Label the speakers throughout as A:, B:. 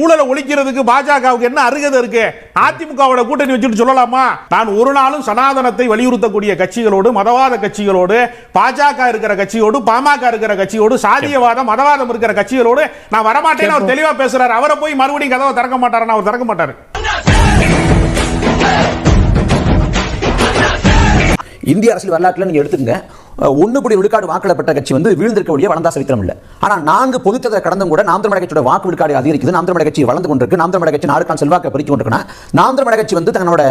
A: ஊழலை ஒழிக்கிறதுக்கு பாஜகவுக்கு என்ன அருகதை இருக்கு? அதிமுகவோட கூட்டணி வச்சுட்டு சொல்லலாமா? நான் ஒரு நாளும் சனாதனத்தை வலியுறுத்தக்கூடிய கட்சிகளோடு மதவாத கட்சிகளோடு பாஜக இருக்கிற கட்சியோடு பாமக இருக்கிற கட்சியோடு சாதியவாதம் மதவாதம் இருக்கிற கட்சிகளோடு நான் வரமாட்டேன்னு அவர் தெளிவா பேசுறாரு. அவரை போய் மறுபடியும் கதவை திறக்க மாட்டாருன்னு அவர் திறக்க மாட்டாரு.
B: இந்திய அரசியல் வரலாற்றில் நீங்க எடுத்துக்கங்க. ஒன்று புள்ளி விழுக்காடு வாக்களிப்பட்ட கட்சி வந்து வீழ்ந்திருக்கக்கூடிய வளர்ந்தா சரித்திரம் இல்லை. ஆனால் நான்கு பொதுத்தேர்தலை கடந்தும் கூட நாம் தமிழக கட்சியோட வாக்கு விழுக்காடு அதிகரிக்குது. நாம் தமிழக கட்சி வளர்ந்து கொண்டிருக்கு. நாம் தமிழக கட்சி நாடுக்கான செல்வாக்கை பறித்து கொண்டிருக்குன்னா நாம் தமிழக கட்சி வந்து தன்னோட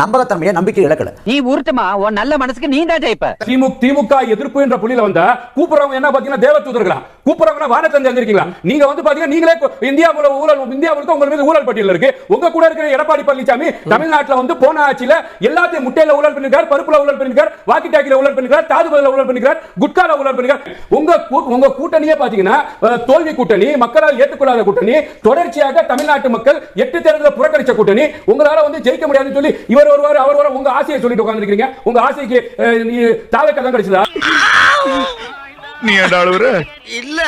B: நம்பகத்தன்மையை நம்பிக்கை இழக்கல.
C: நீ உருட்டுமா உன் நல்ல மனசுக்கு நீ தான் ஜெயிப்ப
D: திமுக திமுக எதிர்ப்பு என்ற புள்ளியில வந்தா கூப்பிடுறவங்க என்ன பாத்தீங்கன்னா தேவதூதர்களா கூப்பிடுறவங்க வானத்தை தெரிஞ்சிருக்கீங்களா நீங்க வந்து பாத்தீங்கன்னா நீங்களே இந்தியா முழு ஊழல் இந்தியா முழுக்க உங்க மீது ஊழல் பட்டியல் இருக்கு. உங்க கூட இருக்கிற எடப்பாடி பழனிசாமி தமிழ்நாட்டுல வந்து போன ஆட்சியில எல்லாத்தையும் முட்டையில ஊழல் பண்ணிருக்கார் பருப்புல ஊழல் பண்ணிருக்கார் வாக்கி டாக்கில ஊழல் பண்ணிருக்கார் தாதுபதில ஊழல் பண்ணிருக்கார் குட்கால ஊழல் பண்ணிருக்கார் உங்க உங்க கூட்டணியே பாத்தீங்கன்னா தோல்வி கூட்டணி மக்களால் ஏற்றுக்கொள்ளாத கூட்டணி தொடர்ச்சியாக தமிழ்நாட்டு மக்கள் எட்டு தேர்தலில் புறக்கணிச்ச கூட்டணி உங்களால வந்து ஜெயிக்க முடியாதுன்னு சொல்லி இவர் ஒருவர் அவர் ஒரு உங்க ஆசையை சொல்லிட்டு உட்கார்ந்திருக்கீங்க உங்க ஆசைக்கு நீ தாவக்க தான் கிடைச்சதா
E: இல்ல.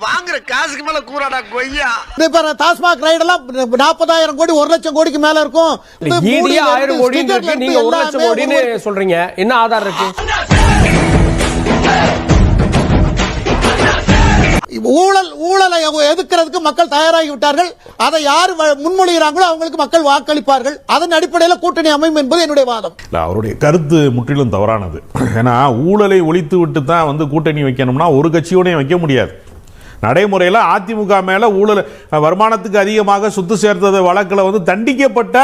E: வாங்குற காசுக்கு மேல கூறாடா கொய்யா.
F: இப்ப டாஸ்மாக் ரைடெல்லாம் நாற்பதாயிரம் கோடி ஒரு லட்சம் கோடிக்கு மேல இருக்கும்.
G: ஆயிரம் இருக்கு நீங்க ஒரு லட்சம்
F: எல்லாமே
G: கோடின்னு சொல்றீங்க. என்ன ஆதாரம் இருக்கு?
F: ஊழல் ஊழலை எதிர்க்கிறதுக்கு மக்கள் தயாராகி விட்டார்கள்? அதை யார் வ- முன்மொழிகிறாங்களோ அவங்களுக்கு மக்கள் வாக்களிப்பார்கள். அதன் அடிப்படையில் கூட்டணி அமையும் என்பது என்னுடைய வாதம்.
A: இல்ல, அவருடைய கருத்து முற்றிலும் தவறானது. ஏன்னா ஊழலை ஒழித்து விட்டு தான் வந்து கூட்டணி வைக்கணும்னா ஒரு கட்சியோடையும் வைக்க முடியாது. நடைமுறையில் அதிமுக மேல ஊழல் வருமானத்துக்கு அதிகமாக சொத்து சேர்த்தது வழக்கில் வந்து தண்டிக்கப்பட்ட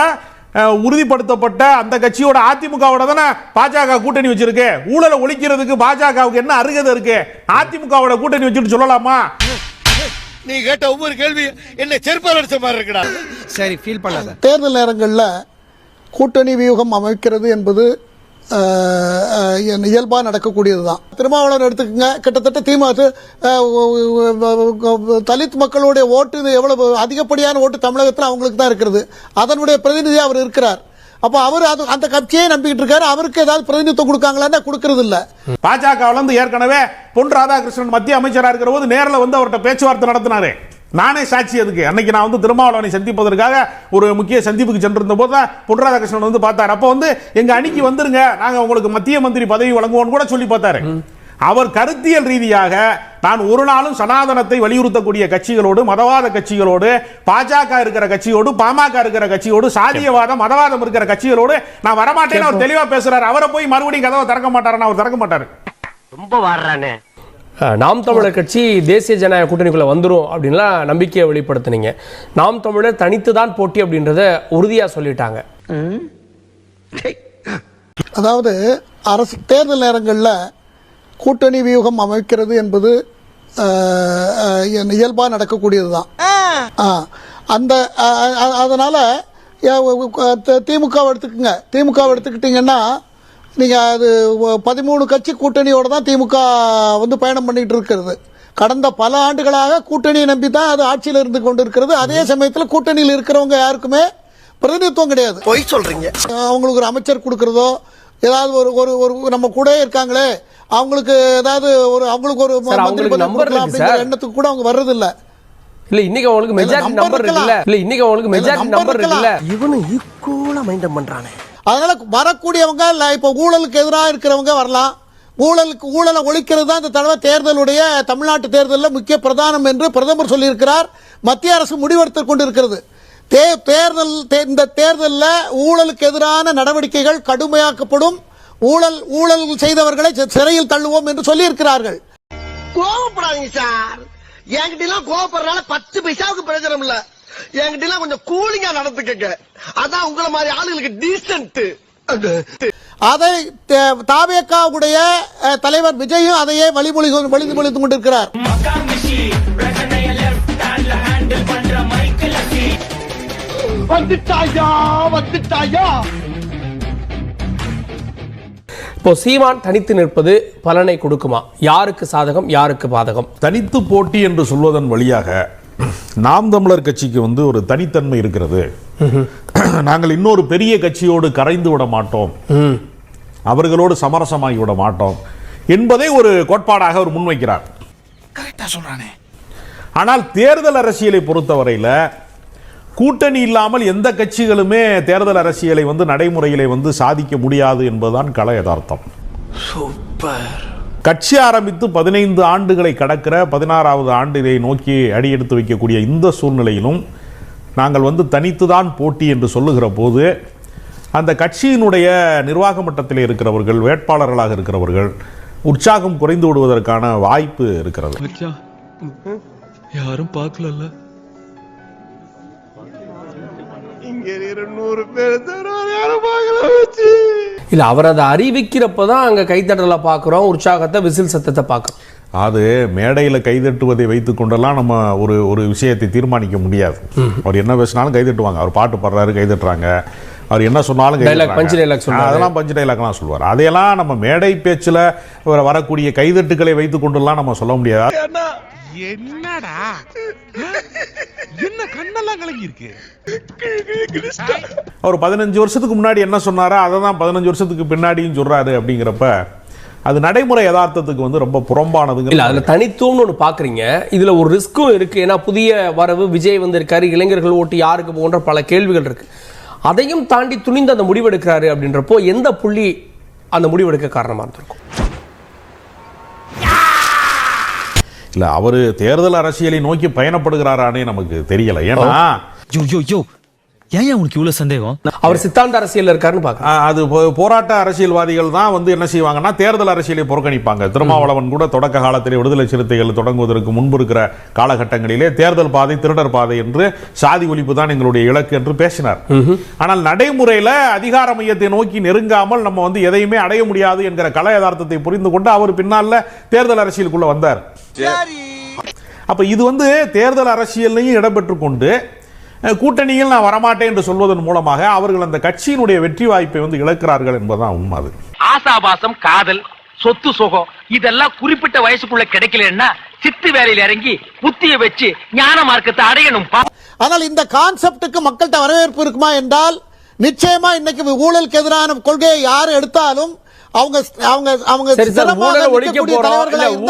A: உறுதிப்படுத்தப்பட்ட அந்த கட்சியோட அதிமுகவோட தானே பாஜக கூட்டணி வச்சிருக்கு. ஊழலை ஒழிக்கிறதுக்கு பாஜகவுக்கு என்ன அருகதை இருக்கு? அதிமுகவோட கூட்டணி வச்சுட்டு சொல்லலாமா?
E: நீ கேட்ட ஒவ்வொரு கேள்வி என்ன செருப்பால் அடிச்ச மாதிரி இருக்குடா.
H: சரி ஃபீல் பண்ணாத.
F: தேர்தல் நேரங்களில் கூட்டணி வியூகம் அமைக்கிறது என்பது இயல்பாக நடக்கக்கூடியது தான் திருமாவளவன் எடுத்துக்கங்க. கிட்டத்தட்ட திமுக தலித் மக்களுடைய ஓட்டு இது எவ்வளவு அதிகப்படியான ஓட்டு தமிழகத்தில் அவங்களுக்கு தான் இருக்கிறது. அதனுடைய பிரதிநிதி அவர் இருக்கிறார். அப்போ அவர் அது அந்த கட்சியை நம்பிக்கிட்டு இருக்காரு. அவருக்கு ஏதாவது பிரதிநிதித்துவம் கொடுக்காங்களான்னா கொடுக்கறது இல்லை.
A: பாஜக வந்து ஏற்கனவே பொன் ராதாகிருஷ்ணன் மத்திய அமைச்சராக இருக்கிற போது நேரில் வந்து அவர்கிட்ட பேச்சுவார்த்தை நடத்தினாரு. நானே சாட்சி அதுக்கு. அன்னைக்கு நான் வந்து திருமாவளவனை சந்திப்பதற்காக ஒரு முக்கிய சந்திப்புக்கு சென்றிருந்த போது தான் பொன் ராதாகிருஷ்ணன் வந்து பார்த்தார். அப்போ வந்து எங்க அணிக்கு வந்துருங்க நாங்க உங்களுக்கு மத்திய மந்திரி பதவி வழங்குவோம்னு கூட சொல்லி பார்த்தாரு. அவர் கருத்தியல் ரீதியாக நான் ஒரு நாளும் சனாதனத்தை வலியுறுத்தக்கூடிய கட்சிகளோடு மதவாத கட்சிகளோடு பாஜக இருக்கிற கட்சியோடு பாமக இருக்கிற கட்சியோடு சாதியவாதம் மதவாதம் இருக்கிற கட்சிகளோடு நான் வரமாட்டேன்னு அவர் தெளிவா பேசுறாரு. அவரை போய் மறுபடியும் கதவை திறக்க மாட்டாருன்னு அவர் திறக்க மாட்டாரு.
C: ரொம்ப வாடுறானே.
G: நாம் தமிழர் கட்சி தேசிய ஜனநாயக கூட்டணிக்குள்ள வந்துரும் அப்படின்லாம் நம்பிக்கையை வெளிப்படுத்துனீங்க. நாம் தமிழர் தனித்து தான் போட்டி அப்படின்றத உறுதியா சொல்லிட்டாங்க.
F: அதாவது அரசு தேர்தல் நேரங்களில் கூட்டணி வியூகம் அமைக்கிறது என்பது அஹ், அஹ், இயல்- இயல்பா நடக்கக்கூடியது தான் அந்த அதனால திமுக எடுத்துக்கங்க. திமுக எடுத்துக்கிட்டீங்கன்னா நீங்க அது பதிமூணு கட்சி கூட்டணியோட தான் திமுக வந்து பயணம் பண்ணிட்டு இருக்கிறது. கடந்த பல ஆண்டுகளாக கூட்டணியை நம்பி தான் அது ஆட்சியில் இருந்து கொண்டு இருக்கிறது அதே சமயத்தில் கூட்டணியில் இருக்கிறவங்க யாருக்குமே பிரதிநிதித்துவம் கிடையாது.
E: பொய் சொல்றீங்க.
F: அவங்களுக்கு ஒரு அமைச்சர் கொடுக்கறதோ ஏதாவது ஒரு ஒரு ஒரு நம்ம கூட இருக்காங்களே அவங்களுக்கு ஏதாவது ஒரு அவங்களுக்கு ஒரு மந்திரி அப்படிங்கிற. எண்ணத்துக்கு கூட அவங்க வர்றது இல்ல
G: இல்ல இன்னைக்கு அவங்களுக்கு மெஜாரிட்டி நம்பர் இருக்குல்ல. இல்ல இன்னைக்கு அவங்களுக்கு மெஜாரிட்டி நம்பர் இருக்குல்ல.
H: இவனும் ஈக்குவலா மைண்டம் பண்றானே.
F: அதனால வரக்கூடியவங்க இல்லை இப்போ ஊழலுக்கு எதிராக இருக்கிறவங்க வரலாம். ஊழலுக்கு ஊழலை ஒழிக்கிறது தான் இந்த தடவை தேர்தலுடைய தமிழ்நாட்டு தேர்தலில் முக்கிய பிரதானம் என்று பிரதமர் சொல்லியிருக்கிறார். மத்திய அரசு முடிவெடுத்து கொண்டிருக்கிறது. தே தேர்தல் தே- இந்த தேர்தலில் ஊழலுக்கு எதிரான நடவடிக்கைகள் கடுமையாக்கப்படும். ஊழல் ஊழல் செய்தவர்களை சிறையில் தள்ளுவோம் என்று சொல்லியிருக்கிறார்கள்.
E: கோவப்படாதீங்க சார். என்கிட்ட எல்லாம் கோவப்படுறதுனால பத்து பைசாவுக்கு பிரயோஜனம் இல்லை. என்கிட்ட எல்லாம் கொஞ்சம் கூலிங்கா நடந்துக்கங்க. அதான் உங்கள மாதிரி ஆளுங்களுக்கு டீசென்ட்
F: அதை. தே- தாவேகாவுடைய அஹ், தலைவர் விஜயும் அதையே வழிமொழி வழிமொழித்து கொண்டிருக்கிறார்.
E: வந்துட்டாயா வந்துட்டாயா?
G: இப்போ சீமான் தனித்து நிற்பது பலனை கொடுக்குமா? யாருக்கு சாதகம் யாருக்கு பாதகம்?
A: தனித்து போட்டி என்று சொல்வதன் வழியாக நாம் தமிழர் கட்சிக்கு வந்து ஒரு தனித்தன்மை இருக்கிறது. நாங்கள் இன்னொரு பெரிய கட்சியோடு கரைந்து விட மாட்டோம். அவர்களோடு சமரசமாகி விட மாட்டோம். என்பதை ஒரு கோட்பாடாக அவர் முன்வைக்கிறார்.
H: கரெக்டா சொல்றானே.
A: ஆனால் தேர்தல் அரசியலை பொறுத்தவரையில் கூட்டணி இல்லாமல் எந்த கட்சிகளுமே தேர்தல் அரசியலை வந்து நடைமுறையிலே வந்து சாதிக்க முடியாது என்பதுதான் கள யதார்த்தம். கட்சி ஆரம்பித்து பதினைந்து ஆண்டுகளை கடக்கிற பதினாறாவது ஆண்டினை நோக்கி அடியெடுத்து வைக்கக்கூடிய இந்த சூழ்நிலையிலும் நாங்கள் வந்து தனித்துதான் போட்டி என்று சொல்லுகிற போது அந்த கட்சியினுடைய நிர்வாக மட்டத்தில் இருக்கிறவர்கள் வேட்பாளர்களாக இருக்கிறவர்கள் உற்சாகம் குறைந்து விடுவதற்கான வாய்ப்பு இருக்கிறது.
I: யாரும் பார்க்கலல்ல.
E: இங்க நூறு பேர் யாரும் பார்க்கல வச்சு
G: இல்ல அவர் அதை அறிவிக்கிறப்ப தான் அங்க கைத்தட்டலை பார்க்குறோம் உற்சாகத்தை விசில் சத்தத்தை பார்க்குறோம்.
A: அது மேடையில் கைதட்டுவதை வைத்துக் கொண்டெல்லாம் நம்ம ஒரு ஒரு விஷயத்தை தீர்மானிக்க முடியாது. அவர் என்ன பேசினாலும் கைதட்டுவாங்க. அவர் பாட்டு பாடுறாரு கைதட்டுறாங்க. அவர் என்ன சொன்னாலும். அதெல்லாம் பஞ்சு டைலாக்லாம் சொல்லுவார். அதையெல்லாம் நம்ம மேடை பேச்சில் வரக்கூடிய கைதட்டுகளை வைத்துக் கொண்டெல்லாம் நம்ம சொல்ல முடியாது.
I: என்னடா? என்ன கண்ணெல்லாம் கலங்கி இருக்கு
A: அவர் பதினஞ்சு வருஷத்துக்கு முன்னாடி என்ன சொன்னாரோ அதை தான் பதினஞ்சு வருஷத்துக்கு பின்னாடியும் சொல்றாரு அப்படிங்கிறப்ப அது நடைமுறை யதார்த்தத்துக்கு வந்து ரொம்ப
G: இல்ல
A: புறம்பானதுங்க
G: அதுல தனித்துவம்னு ஒன்று பாக்குறீங்க. இதுல ஒரு ரிஸ்க்கும் இருக்கு. ஏன்னா புதிய வரவு விஜய் வந்திருக்காரு இளைஞர்கள் ஓட்டு யாருக்கு போன்ற பல கேள்விகள் இருக்கு. அதையும் தாண்டி துணிந்து அந்த முடிவெடுக்கிறாரு அப்படின்றப்போ எந்த புள்ளி அந்த முடிவெடுக்க காரணமா இருந்திருக்கும்?
A: இல்ல அவர் தேர்தல் அரசியலை நோக்கி பயணப்படுகிறாரானே நமக்கு தெரியலை. ஏன்னா
I: யோ யோ யோ ஏன் உனக்கு இவ்வளவு சந்தேகம்?
G: அவர் சித்தாந்த அரசியல்ல இருக்காருன்னு பாக்குறேன்
A: ஆ, அது போராட்ட அரசியல்வாதிகள் தான் வந்து என்ன செய்வாங்கன்னா தேர்தல் அரசியலை புறக்கணிப்பாங்க. திருமாவளவன் கூட தொடக்க காலத்திலே விடுதலை சிறுத்தைகள் தொடங்குவதற்கு முன்பு இருக்கிற காலகட்டங்களிலே தேர்தல் பாதை திருடர் பாதை என்று சாதி ஒழிப்பு தான் எங்களுடைய இலக்கு என்று பேசினார். ஆனால் நடைமுறையில அதிகார மையத்தை நோக்கி நெருங்காமல் நம்ம வந்து எதையுமே அடைய முடியாது என்கிற கல யதார்த்தத்தை புரிந்து கொண்டு அவர் பின்னால தேர்தல் அரசியலுக்குள்ள வந்தார். அப்ப இது வந்து தேர்தல் அரசியல்லையும் இடம்பெற்றுக் கொண்டு கூட்டணியில் நான் வரமாட்டேன் என்று சொல்வதன் மூலமாக அவர்கள் அந்த கட்சியினுடைய வெற்றி வாய்ப்பை வந்து இழக்கிறார்கள் என்பதுதான் உண்மை அது.
C: ஆசாபாசம் காதல் சொத்து சுகம் இதெல்லாம் குறிப்பிட்ட வயசுக்குள்ள கிடைக்கலன்னா சித்து வேலையில இறங்கி புத்திய வச்சு ஞான மார்க்கத்தை அடையணும்.
F: ஆனால் இந்த கான்செப்டுக்கு மக்கள்கிட்ட வரவேற்பு இருக்குமா என்றால் நிச்சயமா இன்னைக்கு ஊழலுக்கு எதிரான கொள்கையை யார் எடுத்தாலும் அவங்க அவங்க அவங்க
G: ஒழிக்க போறோம்.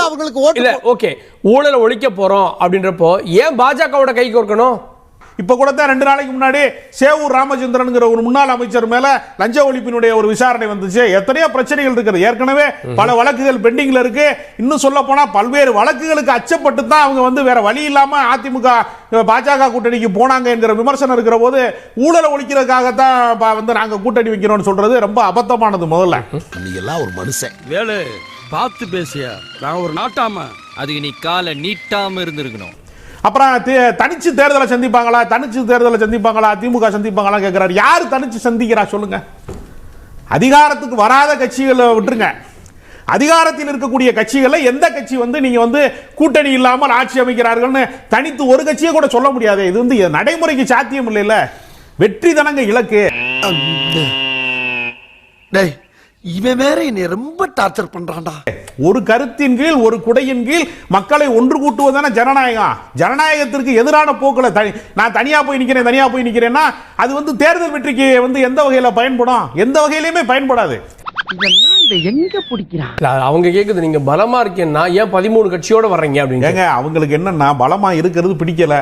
F: அவங்களுக்கு ஓட்டு
G: இல்ல ஓகே ஊழலை ஒழிக்க போறோம் அப்படின்றப்போ ஏன் பாஜகவோட கை கோர்க்கணும்?
A: இப்ப கூட தான் ரெண்டு நாளைக்கு முன்னாடி சேவூர் ராமச்சந்திரன்ங்கிற ஒரு முன்னாள் அமைச்சர் மேல லஞ்ச ஒழிப்பினுடைய ஒரு விசாரணை வந்துச்சு. எத்தனையோ பிரச்சனைகள் இருக்குது. ஏற்கனவே பல வழக்குகள் பெண்டிங்ல இருக்கு. இன்னும் சொல்ல போனா பல்வேறு வழக்குகளுக்கு அச்சப்பட்டு தான் அவங்க வந்து வேற வழி இல்லாம அதிமுக பாஜக கூட்டணிக்கு போனாங்க என்கிற விமர்சனம் இருக்கிற போது ஊழலை ஒழிக்கிறதுக்காகத்தான் பா- வந்து நாங்க கூட்டணி வைக்கிறோம்னு சொல்றது ரொம்ப அபத்தமானது முதல்ல.
H: நீ எல்லாம் ஒரு மனுஷன்.
I: வேலு பார்த்து பேசியா? நான் ஒரு நாட்டாம. அதுக்கு நீ காலை நீட்டாம இருந்திருக்கணும்.
A: அப்புறம் தே- தனிச்சு தேர்தலை சந்திப்பாங்களா? தனிச்சு தேர்தலை சந்திப்பாங்களா? திமுக சந்திப்பாங்களா கேட்கிறாரு யார் தனிச்சு சந்திக்கிறா சொல்லுங்க. அதிகாரத்துக்கு வராத கட்சிகளை விட்டுருங்க. அதிகாரத்தில் இருக்கக்கூடிய கட்சிகளை எந்த கட்சி வந்து நீங்க வந்து கூட்டணி இல்லாமல் ஆட்சி அமைக்கிறார்கள்னு தனித்து ஒரு கட்சியை கூட சொல்ல முடியாது. இது வந்து நடைமுறைக்கு சாத்தியம் இல்லைல்ல. வெற்றி தனங்க இலக்கு.
H: டேய் இவன் வேற என்னை ரொம்ப டார்ச்சர் பண்றான்டா.
A: ஒரு கருத்தின் கீழ் ஒரு குடையின் கீழ் மக்களை ஒன்று கூட்டுவதான ஜனநாயகம் ஜனநாயகத்திற்கு எதிரான போக்கில் தனி நான் தனியா போய் நிற்கிறேன் தனியாக போய் நிற்கிறேன்னா அது வந்து தேர்தல் வெற்றிக்கு வந்து எந்த வகையில பயன்படும்? எந்த வகையிலையுமே பயன்படாது.
C: இதை எங்க பிடிக்கிறான்
G: இல்ல, அவங்க கேக்குது நீங்க பலமா இருக்கேன்னா ஏன் பதிமூணு கட்சியோட வர்றீங்க அப்படின்னு
A: ஏங்க அவங்களுக்கு என்னன்னா பலமா இருக்கிறது பிடிக்கல.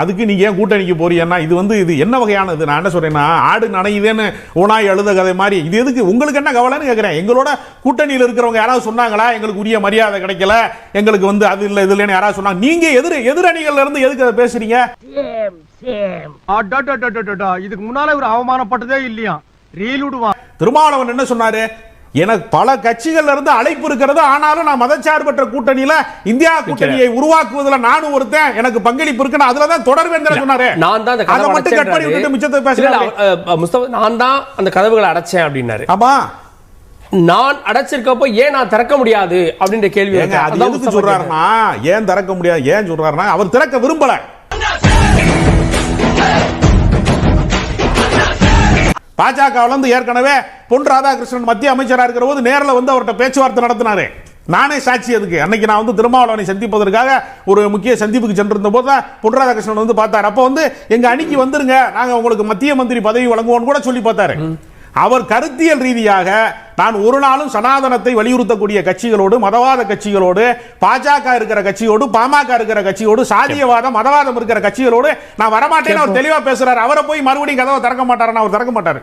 A: அதுக்கு நீங்க ஏன் கூட்டணிக்கு போறீங்கன்னா இது வந்து இது என்ன வகையானது நான் என்ன சொல்றேன்னா ஆடு நனையுதேன்னு ஓனாய் அழுத கதை மாதிரி. இது எதுக்கு உங்களுக்கு என்ன கவலைன்னு கேட்கிறேன் எங்களோட கூட்டணியில் இருக்கிறவங்க யாராவது சொன்னாங்களா எங்களுக்கு உரிய மரியாதை கிடைக்கல எங்களுக்கு வந்து அது இல்லை இது இல்லைன்னு யாராவது சொன்னாங்க. நீங்க எதிர் எதிரணிகள்ல இருந்து எதுக்கு அதை பேசுறீங்க?
E: இதுக்கு முன்னால ஒரு அவமானப்பட்டதே இல்லையா?
A: திருமாவளவன் என்ன சொன்னாரு? எனக்கு பல கட்சிகள்ல இருந்து அழைப்பு இருக்கிறது ஆனாலும் நான் மதச்சார்பற்ற கூட்டணியில இந்தியா கூட்டணியை உருவாக்குவதில் நானும் ஒருத்தன் எனக்கு பங்களிப்பு இருக்குன்னு அதுல தான் தொடர்வேன் சொன்னாரு.
G: நான் தான் அந்த
A: அதை மட்டும் கட் பண்ணி விட்டுட்டு மிச்சத்தை
G: முஸ்தபா நான் தான் அந்த கதவுகளை அடைச்சேன் அப்படின்னாரு.
A: ஆமா.
G: நான் அடைச்சிருக்கப்போ ஏன் நான் திறக்க முடியாது அப்படின்ற கேள்வி இருக்கு.
A: அது எதுக்கு சொல்றாருன்னா ஏன் திறக்க முடியாது ஏன் சொல்றாருன்னா அவர் திறக்க விரும்பல. பாஜகவிலிருந்து ஏற்கனவே பொன் ராதாகிருஷ்ணன் மத்திய அமைச்சராக இருக்கிற போது நேரில் வந்து அவர்கிட்ட பேச்சுவார்த்தை நடத்தினாரு. நானே சாட்சி அதுக்கு. அன்னைக்கு நான் வந்து திருமாவளவனை சந்திப்பதற்காக ஒரு முக்கிய சந்திப்புக்கு சென்றிருந்த போது தான் பொன் ராதாகிருஷ்ணன் வந்து பார்த்தார். அப்போ வந்து எங்கள் அணிக்கு வந்துருங்க. நாங்கள் உங்களுக்கு மத்திய மந்திரி பதவி வழங்குவோம்னு கூட சொல்லி பார்த்தாரு. அவர் கருத்தியல் ரீதியாக நான் ஒரு நாளும் சனாதனத்தை வலியுறுத்தக்கூடிய கட்சிகளோடு மதவாத கட்சிகளோடு பாஜக இருக்கிற கட்சியோடு பாமக இருக்கிற கட்சியோடு சாதியவாதம் மதவாதம் இருக்கிற கட்சிகளோடு நான் வரமாட்டேன்னு அவர் தெளிவா பேசுறாரு. அவரை போய் மறுபடியும் கதவை திறக்க மாட்டாருன்னு அவர் திறக்க மாட்டாரு.